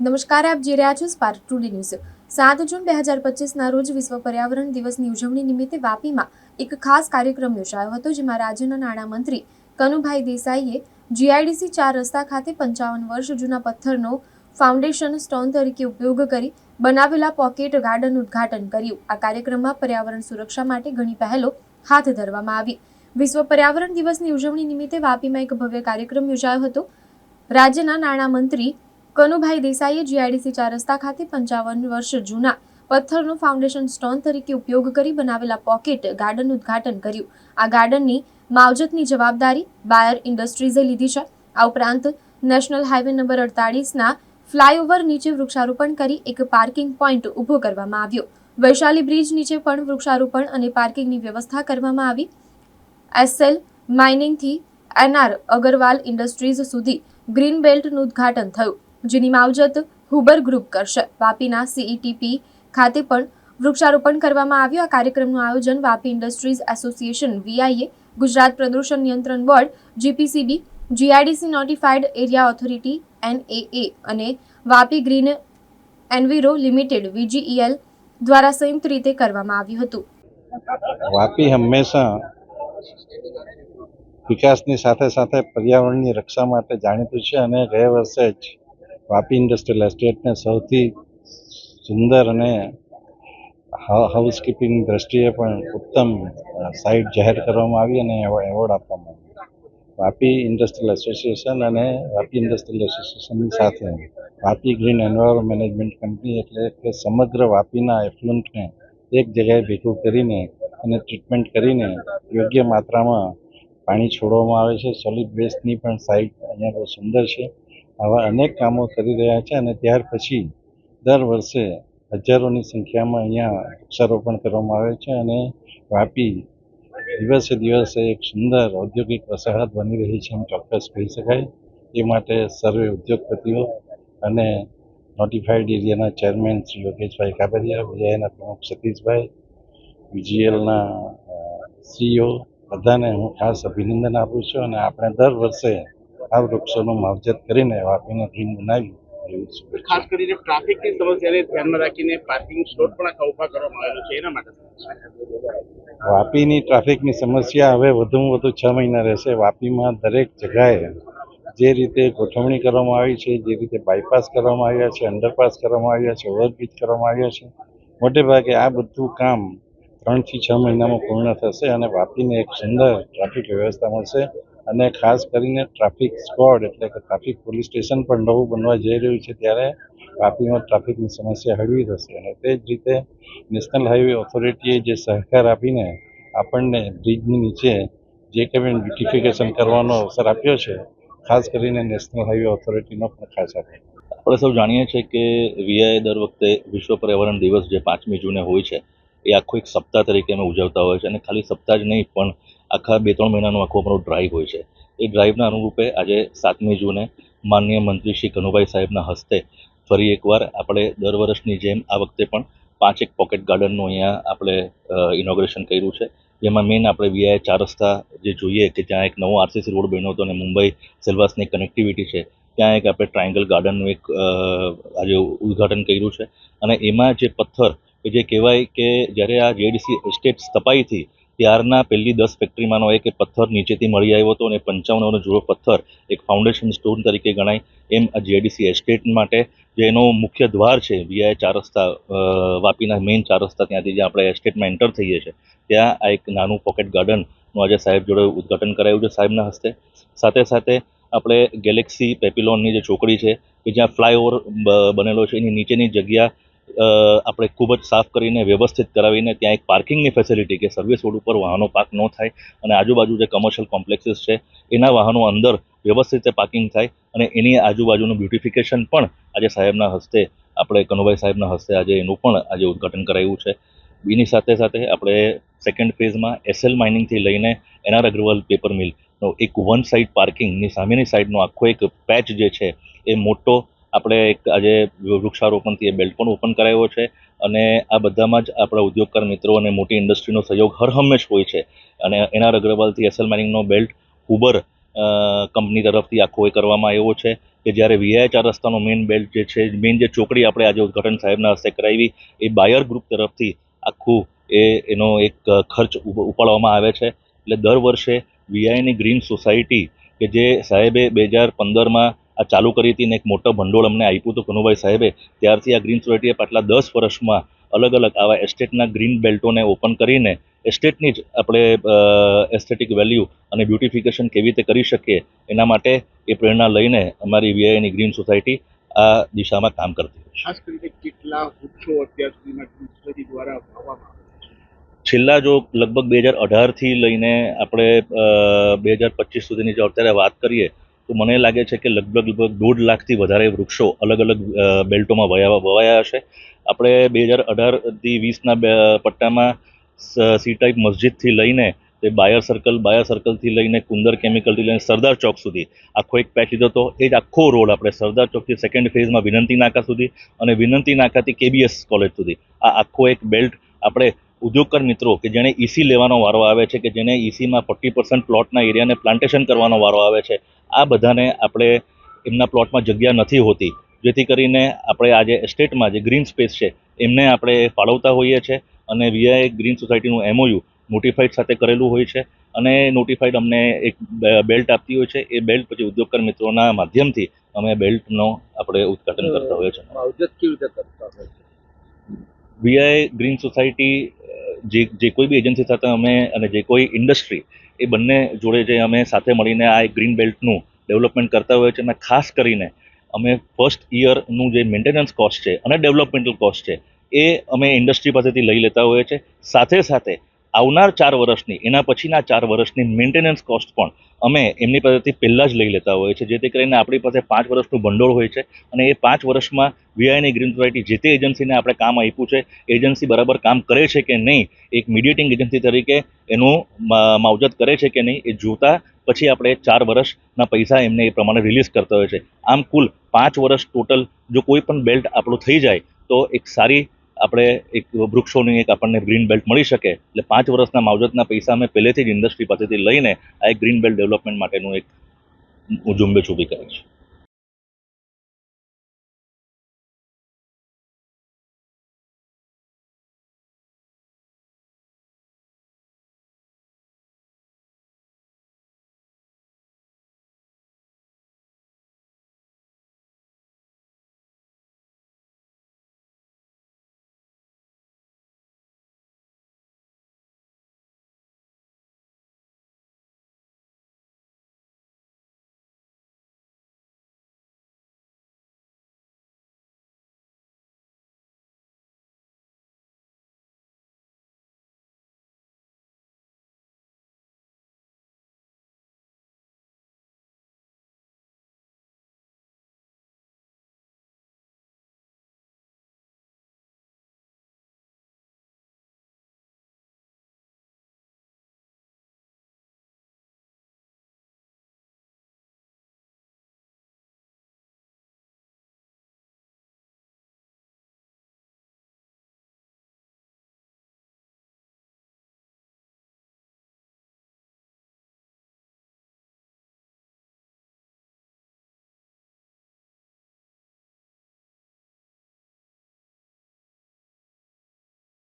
નમસ્કાર, આપ જે રહ્યા છો સ્પાર્ક ટુડે ન્યૂઝ સાત જૂન બે હજાર પચીસના રોજ વિશ્વ પર્યાવરણ દિવસની ઉજવણી નિમિત્તે વાપીમાં એક ખાસ કાર્યક્રમ યોજાયો હતો, જેમાં રાજ્યના નાણામંત્રી કનુભાઈ દેસાઈએ જીઆઈડીસી ચાર રસ્તા ખાતે પંચાવન વર્ષ જૂના પથ્થરનો ફાઉન્ડેશન સ્ટોન તરીકે ઉપયોગ કરી બનાવેલા પોકેટ ગાર્ડન ઉદ્ઘાટન કર્યું. આ કાર્યક્રમમાં પર્યાવરણ સુરક્ષા માટે ઘણી પહેલો હાથ ધરવામાં આવી. વિશ્વ પર્યાવરણ દિવસની ઉજવણી નિમિત્તે વાપીમાં એક ભવ્ય કાર્યક્રમ યોજાયો હતો. રાજ્યના નાણામંત્રી કનુભાઈ દેસાઈએ જીઆઈડીસી ચાર રસ્તા ખાતે પંચાવન વર્ષ જૂના પથ્થરનો ફાઉન્ડેશન સ્ટોન તરીકે ઉપયોગ કરી બનાવેલા પોકેટ ગાર્ડન ઉદ્ઘાટન કર્યું. આ ગાર્ડનની માવજતની જવાબદારી બાયર ઇન્ડસ્ટ્રીઝે લીધી છે. આ ઉપરાંત નેશનલ હાઈવે નંબર અડતાળીસના ફ્લાયઓવર નીચે વૃક્ષારોપણ કરી એક પાર્કિંગ પોઈન્ટ ઊભો કરવામાં આવ્યો. વૈશાલી બ્રિજ નીચે પણ વૃક્ષારોપણ અને પાર્કિંગની વ્યવસ્થા કરવામાં આવી. એસએલ માઇનિંગથી એનઆર અગરવાલ ઇન્ડસ્ટ્રીઝ સુધી ગ્રીન બેલ્ટનું ઉદ્ઘાટન થયું. જેની માવજત હુબર ગ્રુપ કરશે. વાપીના સીઈટીપી ખાતે પણ વૃક્ષારોપણ કરવામાં આવ્યું. આ કાર્યક્રમનું આયોજન Vapi industries association VIA Gujarat પ્રદૂષણ નિયંત્રણ board GPCB GIDC notified area authority NAA અને Vapi green enviro limited VGEL દ્વારા સંયુક્ત રીતે કરવામાં આવ્યું હતું. વાપી હંમેશા વિકાસની સાથે સાથે પર્યાવરણની રક્ષા માટે જાણીતું છે અને ગયા વર્ષે જ વાપી ઇન્ડસ્ટ્રીયલ એસ્ટેટને સૌથી સુંદર અને હાઉસકીપિંગ દ્રષ્ટિએ પણ ઉત્તમ સાઇટ જાહેર કરવામાં આવી અને એવોર્ડ આપવામાં આવ્યો. વાપી ઇન્ડસ્ટ્રીયલ એસોસિએશન અને વાપી ઇન્ડસ્ટ્રીયલ એસોસિએશનની સાથે Vapi green enviro management company એટલે કે સમગ્ર વાપીના એફ્લુન્ટને એક જગ્યાએ ભેગું કરીને અને ટ્રીટમેન્ટ કરીને યોગ્ય માત્રામાં પાણી છોડવામાં આવે છે. સોલિડ વેસ્ટની પણ સાઇટ અહીંયા બહુ સુંદર છે. આવા અનેક કામો કરી રહ્યા છે અને ત્યાર પછી દર વર્ષે હજારોની સંખ્યામાં અહીંયા વૃક્ષારોપણ કરવામાં આવે છે અને વાપી દિવસે દિવસે એક સુંદર ઔદ્યોગિક વસાહત બની રહી છે એમ ચોક્કસ કહી શકાય. એ માટે સર્વે ઉદ્યોગપતિઓ અને નોટિફાઈડ એરિયાના ચેરમેન શ્રી યોગેશભાઈ કાબરિયા વીઆઈના પ્રમુખ સતીશભાઈ વીજીએલના સીઈઓ બધાને હું ખાસ અભિનંદન આપું છું અને આપણે દર વર્ષે આ વૃક્ષોનું માવજત કરીને વાપીને ટીમ બનાવી ખાસ કરીને ટ્રાફિકની સમસ્યાને ધ્યાનમાં રાખીને પાર્કિંગ સ્લોટ પણ આખા ઊભા કરવામાં આવેલો છે એના માટે વાપીની ટ્રાફિકની સમસ્યા હવે વધુમાં વધુ છ મહિના રહેશે. વાપીમાં દરેક જગાએ જે રીતે ગોઠવણી કરવામાં આવી છે જે રીતે બાયપાસ કરવામાં આવ્યા છે અંડરપાસ કરવામાં આવ્યા છે ઓવરબ્રિજ કરવામાં આવ્યા છે મોટે ભાગે આ બધું કામ ત્રણથી છ મહિનામાં પૂર્ણ થશે અને વાપીને એક સુંદર ટ્રાફિક વ્યવસ્થા મળશે. અને ખાસ કરીને ટ્રાફિક સ્ક્વોડ એટલે કે ટ્રાફિક પોલીસ સ્ટેશન પણ નવું બનવા જઈ રહ્યું છે ત્યારે વાપીમાં ટ્રાફિકની સમસ્યા હળવી થશે. અને તે જ રીતે નેશનલ હાઈવે ઓથોરિટીએ જે સહકાર આપીને આપણને બ્રિજની નીચે જે કંઈ બ્યુટિફિકેશન કરવાનો અવસર આપ્યો છે, ખાસ કરીને નેશનલ હાઈવે ઓથોરિટીનો પણ ખાસ આપ્યો આપણે સૌ જાણીએ છીએ કે વીઆઈ દર વખતે વિશ્વ પર્યાવરણ દિવસ જે પાંચમી જૂને હોય છે એ આખો એક સપ્તાહ તરીકે અમે ઉજવતા હોય છે અને ખાલી સપ્તાહ જ નહીં, પણ આખા બે ત્રણ મહિનાનો આખો અમારો ડ્રાઈવ હોય છે. એ ડ્રાઈવના અનુરૂપે આજે સાતમી જૂને માનનીય મંત્રી શ્રી કનુભાઈ સાહેબના હસ્તે ફરી એકવાર આપણે દર વર્ષની જેમ આ વખતે પણ પાંચેક પોકેટ ગાર્ડનનું અહીંયા આપણે ઇનોગ્રેશન કર્યું છે. જેમાં મેઇન આપણે વીઆઈ ચાર રસ્તા જે જોઈએ કે ત્યાં એક નવો આરસીસી રોડ બન્યો હતો અને મુંબઈ સેલવાસની કનેક્ટિવિટી છે, ત્યાં એક આપણે ટ્રાયંગલ ગાર્ડનનું એક આજે ઉદ્ઘાટન કર્યું છે. અને એમાં જે પથ્થર કે જે કહેવાય કે જ્યારે આ જેડીસી એસ્ટેટ સ્થપાઈ હતી, ત્યારના પહેલી દસ ફેક્ટરીમાંનો એક પથ્થર નીચેથી મળી આવ્યો હતો અને પંચાવનનો જૂનો પથ્થર એક ફાઉન્ડેશન સ્ટોન તરીકે ગણાય. એમ આ જેડીસી એસ્ટેટ માટે જે એનો મુખ્ય દ્વાર છે, વીઆઈ ચાર રસ્તા વાપીના મેઇન ચાર રસ્તા ત્યાંથી જે આપણે એસ્ટેટમાં એન્ટર થઈએ છીએ ત્યાં આ એક નાનું પોકેટ ગાર્ડનનું આજે સાહેબ જોડે ઉદ્ઘાટન કરાયું છે સાહેબના હસ્તે. સાથે સાથે આપણે ગેલેક્સી પેપિલોનની જે ચોકડી છે, કે જ્યાં ફ્લાયઓવર બનેલો છે, એની નીચેની જગ્યા આપણે ખૂબ જ સાફ કરીને વ્યવસ્થિત કરાવીને ત્યાં એક પાર્કિંગની ફેસિલિટી કે સર્વિસ રોડ ઉપર વાહનો પાર્ક ન થાય અને આજુબાજુ જે કમર્શિયલ કોમ્પ્લેક્સીસ છે, એના વાહનો અંદર વ્યવસ્થિત રીતે પાર્કિંગ થાય અને એની આજુબાજુનું બ્યુટિફિકેશન પણ આજે સાહેબના હસ્તે, આપણે કનુભાઈ સાહેબના હસ્તે આજે એનું પણ આજે ઉદ્ઘાટન કરાયું છે. એની સાથે સાથે આપણે સેકન્ડ ફેઝમાં એસએલ માઇનિંગથી લઈને એનઆર અગ્રવાલ પેપર મિલનો એક વન સાઇડ પાર્કિંગની સામેની સાઇડનો આખો એક પેચ જે છે, એ મોટો આપણે એક આજે વૃક્ષારોપણથી એ બેલ્ટ પણ ઓપન કરાયો છે અને આ બધામાં જ આપણા ઉદ્યોગકાર મિત્રો અને મોટી ઇન્ડસ્ટ્રીનો સહયોગ હર હંમેશ હોય છે. અને એનઆર અગ્રવાલથી એસએલ માઇનિંગનો બેલ્ટ ઉબર કંપની તરફથી આખો એ કરવામાં આવ્યો છે કે જ્યારે વીઆઈ ચાર રસ્તાનો મેઇન બેલ્ટ જે છે મેઇન જે ચોકડી આપણે આજે ઉદઘાટન સાહેબના હસ્તે કરાવી, એ બાયર ગ્રુપ તરફથી આખું એ, એનો એક ખર્ચ ઉપ- ઉપાડવામાં આવે છે. એટલે દર વર્ષે વીઆઈની ગ્રીન સોસાયટી કે જે સાહેબે બે હજાર પંદરમાં આ ચાલુ કરી હતી ને એક મોટો ભંડોળ અમને આપ્યું હતું કનુભાઈ સાહેબે. ત્યારથી આ ગ્રીન સોસાયટીએ પાછલા દસ વર્ષમાં અલગ અલગ આવા એસ્ટેટના ગ્રીન બેલ્ટોને ઓપન કરીને એસ્ટેટની જ આપણે એસ્થેટિક વેલ્યુ અને બ્યુટિફિકેશન કેવી રીતે કરી શકીએ એના માટે એ પ્રેરણા લઈને અમારી વીઆઈની ગ્રીન સોસાયટી આ દિશામાં કામ કરતી ખાસ કરીને કેટલા વૃક્ષો અત્યાર સુધીમાં સોસાયટી દ્વારા વાવવામાં છેલ્લા જો લગભગ બે હજાર અઢારથી લઈને આપણે બે હજાર પચીસ સુધીની જો અત્યારે વાત કરીએ તો મને લાગે છે કે લગભગ લગભગ દોઢ લાખથી વધારે વૃક્ષો અલગ અલગ બેલ્ટોમાં વયા, વવાયા હશે. આપણે બે હજાર અઢારથી વીસના પટ્ટામાં સી ટાઈપ મસ્જિદથી લઈને તે બાયર સર્કલ, બાયર સર્કલથી લઈને કુંદર કેમિકલથી લઈને સરદાર ચોક સુધી આખો એક પેચ લીધો હતો એ જ આખો રોડ આપણે સરદાર ચોકથી સેકન્ડ ફેઝમાં વિનંતી નાકા સુધી અને વિનંતી નાકાથી કેબીએસ કોલેજ સુધી આ આખો એક બેલ્ટ આપણે ઉદ્યોગકાર મિત્રો કે જેણે ઈસી લેવાનો વારો આવે છે કે જેને ઈસીમાં ફોર્ટી પર્સન્ટ પ્લોટના એરિયાને પ્લાન્ટેશન કરવાનો વારો આવે છે આ બધાને આપણે એમના પ્લોટમાં જગ્યા નથી હોતી. જેથી કરીને આપણે આજે એસ્ટેટમાં જે ગ્રીન સ્પેસ છે એમને આપણે ફાળવતા હોઈએ છીએ અને વીઆઈ ગ્રીન સોસાયટીનું એમઓયુ નોટિફાઈડ સાથે કરેલું હોય છે અને નોટિફાઈડ અમને એક બેલ્ટ આપતી હોય છે. એ બેલ્ટ પછી ઉદ્યોગકાર મિત્રોના માધ્યમથી અમે બેલ્ટનો આપણે ઉદઘાટન કરતા હોઈએ છીએ. માવજત કેવી રીતે કરતા હોય છે? વીઆઈ ગ્રીન સોસાયટી જે જે કોઈ બી એજન્સી સાથે અમે અને જે કોઈ ઇન્ડસ્ટ્રી એ બંને જોડે જે અમે સાથે મળીને આ ગ્રીન બેલ્ટનું ડેવલપમેન્ટ કરતા હોઈએ છીએ અને ખાસ કરીને અમે ફર્સ્ટ ઇયરનું જે મેન્ટેનન્સ કોસ્ટ છે અને ડેવલપમેન્ટલ કોસ્ટ છે, એ અમે ઇન્ડસ્ટ્રી પાસેથી લઈ લેતા હોઈએ છીએ. સાથે સાથે આવનાર ચાર વર્ષની, એના પછીના ચાર વર્ષની મેન્ટેનન્સ કોસ્ટ પણ અમે એમની પાસેથી પહેલાં જ લઈ લેતા હોઈએ છીએ, જેથી કરીને આપણી પાસે પાંચ વર્ષનું ભંડોળ હોય છે અને એ પાંચ વર્ષમાં વીઆઈની ગ્રીન સોસાયટી જે તે એજન્સીને આપણે કામ આપ્યું છે એજન્સી બરાબર કામ કરે છે કે નહીં, એક મીડિયેટિંગ એજન્સી તરીકે એનું માવજત કરે છે કે નહીં, એ જોતા પછી આપણે ચાર વર્ષના પૈસા એમને એ પ્રમાણે રિલીઝ કરતા હોય છે આમ કુલ પાંચ વર્ષ ટોટલ જો કોઈ પણ બેલ્ટ આપણું થઈ જાય, તો એક સારી આપણે એક વૃક્ષોની એક આપણને ગ્રીન બેલ્ટ મળી શકે. એટલે પાંચ વર્ષના માવજતના પૈસા અમે પહેલેથી જ ઇન્ડસ્ટ્રી પાસેથી લઈને આ એક ગ્રીન બેલ્ટ ડેવલપમેન્ટ માટેનું એક ઝુંબેશ ઊભી કરી છે.